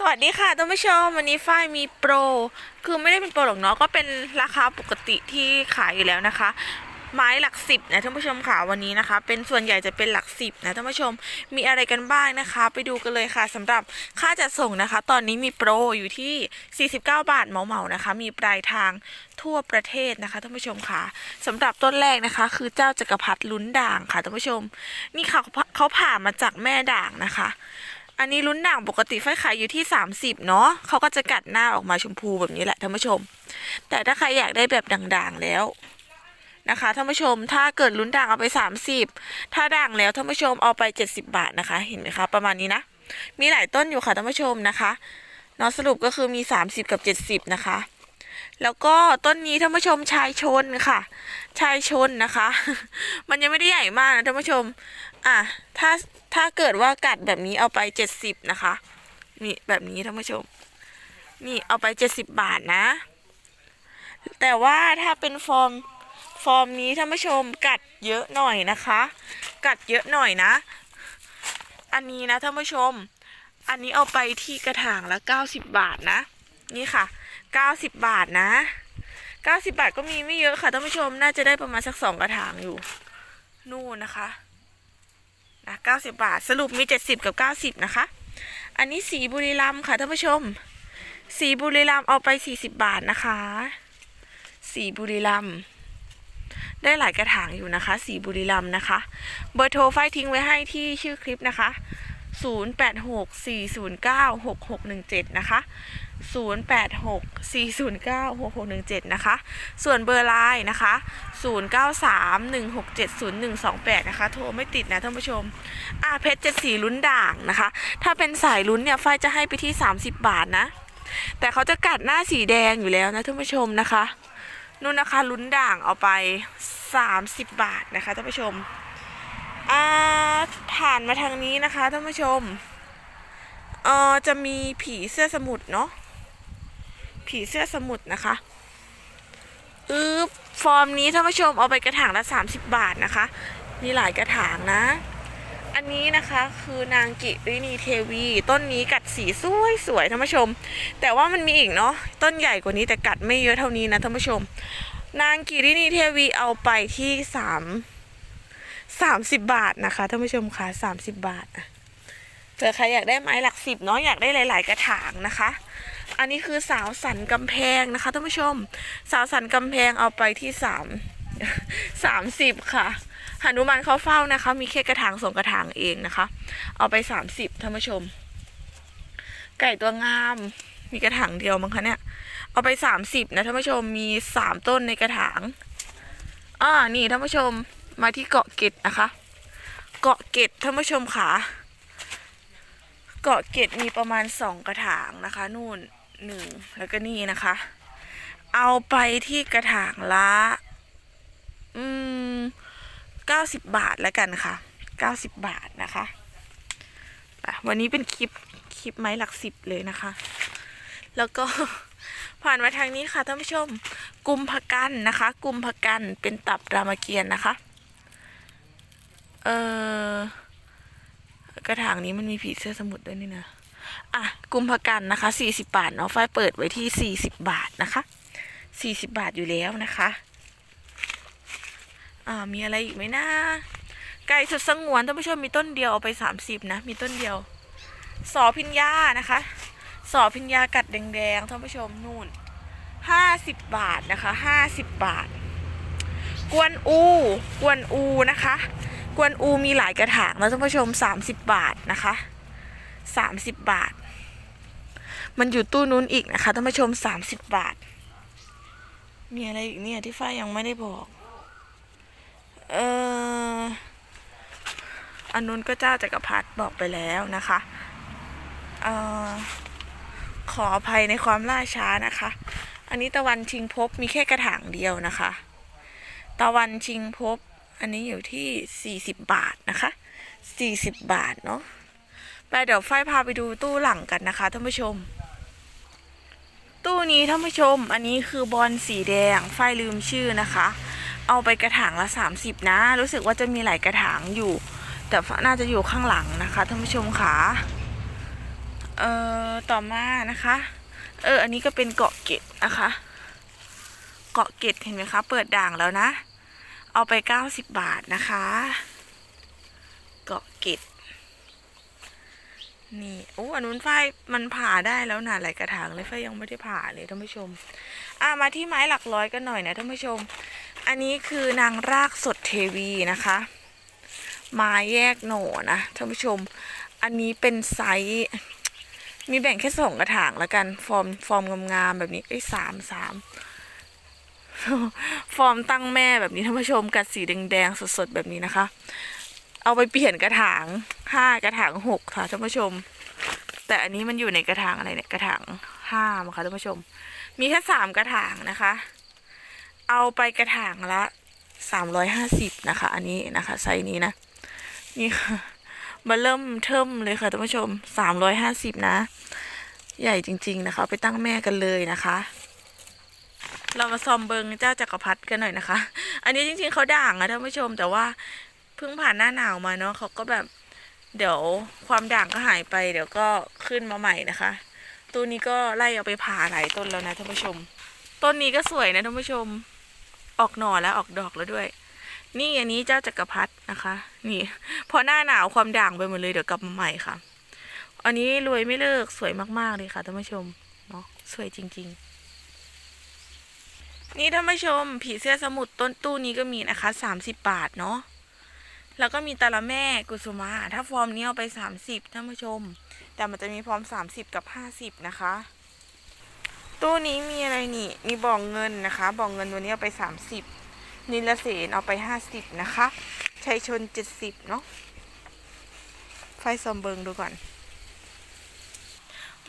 สวัสดีค่ะท่านผู้ชมวันนี้ฝ้ายมีโปร คือไม่ได้เป็นโปรหรอกเนาะก็เป็นราคาปกติที่ขายอยู่แล้วนะคะ ไม้หลักสิบนะท่านผู้ชมค่ะวันนี้นะคะ เป็นส่วนใหญ่จะเป็นหลักสิบนะท่านผู้ชมมีอะไรกันบ้างนะคะ ไปดูกันเลยค่ะสำหรับค่าจัดส่งนะคะ ตอนนี้มีโปรอยู่ที่ 49 บาทเหมาๆนะคะ มีปลายทางทั่วประเทศนะคะท่านผู้ชมค่ะสำหรับต้นแรกนะคะ คือเจ้าจักรพรรดิลุ้นด่างค่ะท่านผู้ชม นี่ค่ะเขาผ่ามาจากแม่ด่างนะคะ อันนี้ลุ้นด่างปกติไฟขายอยู่ที่ 30 เนาะเขาก็จะกัดหน้าออกมาชมพูแบบนี้แหละท่านผู้ชม แต่ถ้าใครอยากได้แบบด่างๆแล้วนะคะท่านผู้ชมถ้าเกิดลุ้นด่างเอาไป 30 ถ้าด่างแล้วท่านผู้ชมเอาไป 70 บาทนะคะ เห็นไหมคะ ประมาณนี้นะ มีหลายต้นอยู่ค่ะท่านผู้ชมนะคะเนาะสรุปก็คือมี 30 กับ 70 นะคะ แล้วก็ต้นนี้ท่านผู้ชมชายชนค่ะ ชายชนนะคะ มันยังไม่ได้ใหญ่มากนะท่านผู้ชม อะถ้าถ้าเกิดว่ากัดแบบนี้เอาไปเจ็ดสิบนะคะนี่แบบนี้ท่านผู้ชม นี่เอาไปเจ็ดสิบบาทนะ แต่ว่าถ้าเป็นฟอร์มฟอร์มนี้ท่านผู้ชมกัดเยอะหน่อยนะคะ กัดเยอะหน่อยนะ อันนี้นะท่านผู้ชม อันนี้เอาไปที่กระถางละเก้าสิบบาทนะ นี่ค่ะ เก้าสิบบาทนะเก้าสิบาทก็มีไม่เยอะค่ะท่านผู้ชมน่าจะได้ประมาณสักสองกระถางอยู่ นู่นนะคะนะ90 บาท สรุปมี 70 กับ 90 นะคะ อันนี้สีบุรีรัมค่ะท่านผู้ชม สีบุรีรัมเอาไป 40 บาทนะคะ สีบุรีรัมได้หลายกระถางอยู่นะคะ สีบุรีรัมนะคะ เบอร์โทรไฟทิ้งไว้ให้ที่ชื่อคลิปนะคะ 0864096617 นะคะ 0864096617 นะคะ ส่วนเบอร์ไลน์นะคะ 0931670128 นะคะ โทรไม่ติดนะท่านผู้ชม อ่าเพชรเจ็ดสีลุ้นด่างนะคะ ถ้าเป็นสายลุ้นเนี่ยฝ้ายจะให้ไปที่ 30 บาทนะ แต่เขาจะกัดหน้าสีแดงอยู่แล้วนะท่านผู้ชมนะคะ นู่นนะคะลุ้นด่างเอาไป 30 บาทนะคะท่านผู้ชม อ่าผ่านมาทางนี้นะคะท่านผู้ชม เออจะมีผีเสื้อสมุทรเนาะ ผีเสื้อสมุทรนะคะอือฟอร์มนี้ท่านผู้ชมเอาไปกระถางละ 30 บาทนะคะ มีหลายกระถางนะ อันนี้นะคะคือนางกิรินีเทวี ต้นนี้กัดสีสวยสวยๆท่านผู้ชม แต่ว่ามันมีอีกเนาะต้นใหญ่กว่านี้แต่กัดไม่เยอะเท่านี้นะท่านผู้ชม นางกิรินีเทวีเอาไปที่สามสามสิบบาทนะคะท่านผู้ชมคะสามสิบบาทเผื่อใครอยากได้ไม้หลักสิบเนาะอยากได้หลาย ๆ กระถางนะคะ อันนี้คือสาวสันกำแพงนะคะท่านผู้ชม สาวสันกำแพงเอาไปที่สามสามสิบค่ะหนุมานเขาเฝ้านะคะ มีแค่กระถางสองกระถางเองนะคะ เอาไปสามสิบท่านผู้ชม ไก่ตัวงาม มีกระถางเดียวมั้งคะเนี่ย เอาไปสามสิบนะท่านผู้ชม มีสามต้นในกระถางอ่านี่ท่านผู้ชม มาที่เกาะเกร็ดนะคะ เกาะเกร็ดท่านผู้ชมค่ะ เกาะเกร็ดมีประมาณสองกระถางนะคะ นู่น หนึ่งแล้วก็นี่นะคะ เอาไปที่กระถางละอืมเก้าสิบบาทแล้วกันค่ะเก้าสิบบาทนะคะวันนี้เป็นคลิปคลิปไม้หลักสิบเลยนะคะ แล้วก็ผ่านมาทางนี้ค่ะท่านผู้ชมกุมภกันนะคะ กุมภกันเป็นตับรามเกียรตินะคะ เออกระถางนี้มันมีผีเสื้อสมุทรด้วยนี่นะ อะกุมภกันนะคะสี่สิบาทเนาะฝ้ายเปิดไว้ที่สี่สิบบาทนะคะสี่สิบาทอยู่แล้วนะคะอ่ามีอะไรอีกไหมนะไก่สุดสงวนท่านผู้ชมมีต้นเดียวเอาไปสามสิบนะมีต้นเดียวสอพิญญานะคะสอพิญญากัดแดงๆท่านผู้ชมนู่นห้าสิบบาทนะคะห้าสิบบาท กวนอู กวนอูนะคะ กวนอูมีหลายกระถางแล้วท่านผู้ชมสามสิบบาทนะคะ สามสิบบาท มันอยู่ตู้นู้นอีกนะคะท่านผู้ชมสามสิบบาท มีอะไรอีกเนี่ยที่ฝ้ายยังไม่ได้บอก เอออันนู้นก็เจ้าจักรพรรดิบอกไปแล้วนะคะเออขออภัยในความล่าช้านะคะ อันนี้ตะวันชิงภพมีแค่กระถางเดียวนะคะ ตะวันชิงภพอันนี้อยู่ที่ 40 บาทนะคะ 40 บาทเนาะ ไปเดี๋ยวฝ้ายพาไปดูตู้หลังกันนะคะท่านผู้ชม ตู้นี้ท่านผู้ชม อันนี้คือบอลสีแดงฝ้ายลืมชื่อนะคะ เอาไปกระถางละ 30 นะ รู้สึกว่าจะมีหลายกระถางอยู่ แต่น่าจะอยู่ข้างหลังนะคะท่านผู้ชมค่ะเอ่อต่อมานะคะ เออ อันนี้ก็เป็นเกาะเกร็ดนะคะ เกาะเกร็ดเห็นไหมคะ เปิดด่างแล้วนะ เอาไปเก้าสิบบาทนะคะ เกาะเกร็ด นี่โอ้อันนู้นฝ้ายมันผ่าได้แล้วนะหลายกระถางเลยฝ้ายยังไม่ได้ผ่าเลยท่านผู้ชม อะมาที่ไม้หลักร้อยกันหน่อยนะท่านผู้ชม อันนี้คือนางรากสดเทวีนะคะไม้แยกหน่อนะท่านผู้ชม อันนี้เป็นไซส์มีแบ่งแค่สองกระถางแล้วกัน ฟอร์มฟอร์มงามๆแบบนี้เอ้สามสามฟอร์มตั้งแม่แบบนี้ท่านผู้ชมกัดสีแดงๆสดๆแบบนี้นะคะ เอาไปเปลี่ยนกระถางห้ากระถางหกค่ะท่านผู้ชม แต่อันนี้มันอยู่ในกระถางอะไรเนี่ยกระถางห้ามค่ะท่านผู้ชม มีแค่สามกระถางนะคะ เอาไปกระถางละสามร้อยห้าสิบนะคะ อันนี้นะคะไซส์นี้นะ นี่ค่ะมาเริ่มเทิมเลยค่ะท่านผู้ชมสามร้อยห้าสิบนะ ใหญ่จริง ๆนะคะ ไปตั้งแม่กันเลยนะคะ เรามาซอมเบิงเจ้าจักรพรรดิกันหน่อยนะคะ อันนี้จริง ๆเขาด่างนะท่านผู้ชมแต่ว่า เพิ่งผ่านหน้าหนาวมาเนาะเขาก็แบบเดี๋ยวความด่างก็หายไป เดี๋ยวก็ขึ้นมาใหม่นะคะ ตัวนี้ก็ไล่เอาไปผ่าหลายต้นแล้วนะท่านผู้ชม ต้นนี้ก็สวยนะท่านผู้ชม ออกหน่อแล้วออกดอกแล้วด้วย นี่อันนี้เจ้าจักรพรรดินะคะ นี่ พอหน้าหนาวความด่างไปหมดเลยเดี๋ยวกลับมาใหม่ค่ะ อันนี้รวยไม่เลิกสวยมากๆเลยค่ะท่านผู้ชมเนาะสวยจริง ๆนี่ท่านผู้ชม ผีเสื้อสมุทรต้นตู้นี้ก็มีนะคะสามสิบบาทเนาะ แล้วก็มีตาละแม่กุสุมา ถ้าฟอร์มนี้เอาไปสามสิบท่านผู้ชม แต่มันจะมีฟอร์มสามสิบกับห้าสิบนะคะ ตู้นี้มีอะไรนี่ มีบ่องเงินนะคะ บ่องเงินตัวนี้เอาไปสามสิบนิลเสนเอาไปห้าสิบนะคะชัยชนเจ็ดสิบเนาะไฟซอมเบิงดูก่อน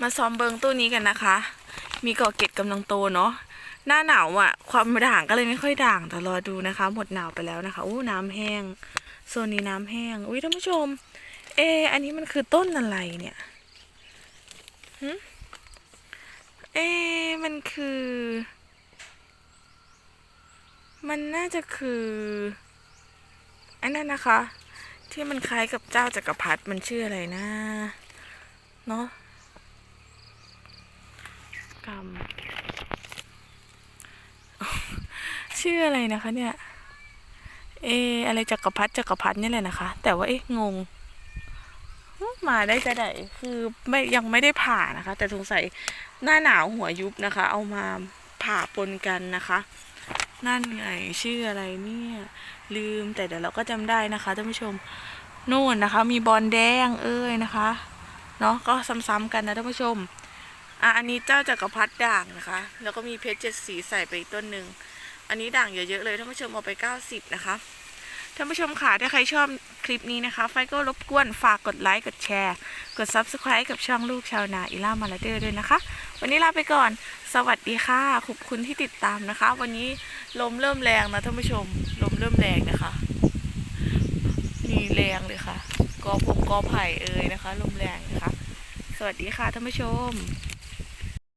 มาซ้อมเบิงตู้นี้กันนะคะ มีกาะเกร็ดกำลังโตเนาะหน้าหนาวอะ ความด่างก็เลยไม่ค่อยด่างแต่รอดูนะคะ หมดหนาวไปแล้วนะคะอู้น้ำแห้ง โซนนี้น้ำแห้ง อุ้ยท่านผู้ชม เอ อันนี้มันคือต้นอะไรเนี่ยหึเอ มันคือ มันน่าจะคือ อันนั้นนะคะ ที่มันคล้ายกับเจ้าจักรพรรดิมันชื่ออะไรนะ เนาะกรรมชื่ออะไรนะคะเนี่ย เอออะไรจักรพรรดิจักรพรรดินี่แหละนะคะ แต่ว่าเอ๊ะงง มาได้จะไดคือไม่ยังไม่ได้ผ่านะคะ แต่สงสัยหน้าหนาวหัวยุบนะคะ เอามาผ่าปนกันนะคะ นั่นไงชื่ออะไรเนี่ย ลืมแต่เดี๋ยวเราก็จำได้นะคะท่านผู้ชมนู่นนะคะ มีบอลแดงเอ้ยนะคะเนาะก็ซ้ำๆกันนะท่านผู้ชมอะอันนี้เจ้าจักรพรรดิด่างนะคะ แล้วก็มีเพชรเจ็ดสีใส่ไปอีกต้นหนึ่ง อันนี้ด่างเยอะๆเลยท่านผู้ชมเอาไป 90 นะคะท่านผู้ชมค่ะถ้าใครชอบคลิปนี้นะคะ ไฟก็รบกวนฝากกดไลค์กดแชร์ กด Subscribe กับช่องลูกชาวนาอิล่ามาลาเดอร์ด้วยนะคะ วันนี้ลาไปก่อน สวัสดีค่ะ ขอบคุณที่ติดตามนะคะ วันนี้ลมเริ่มแรงนะท่านผู้ชม ลมเริ่มแรงนะคะนี่แรงเลยค่ะ กอพงกอไผ่เอ่ยนะคะ ลมแรงนะคะ สวัสดีค่ะท่านผู้ชม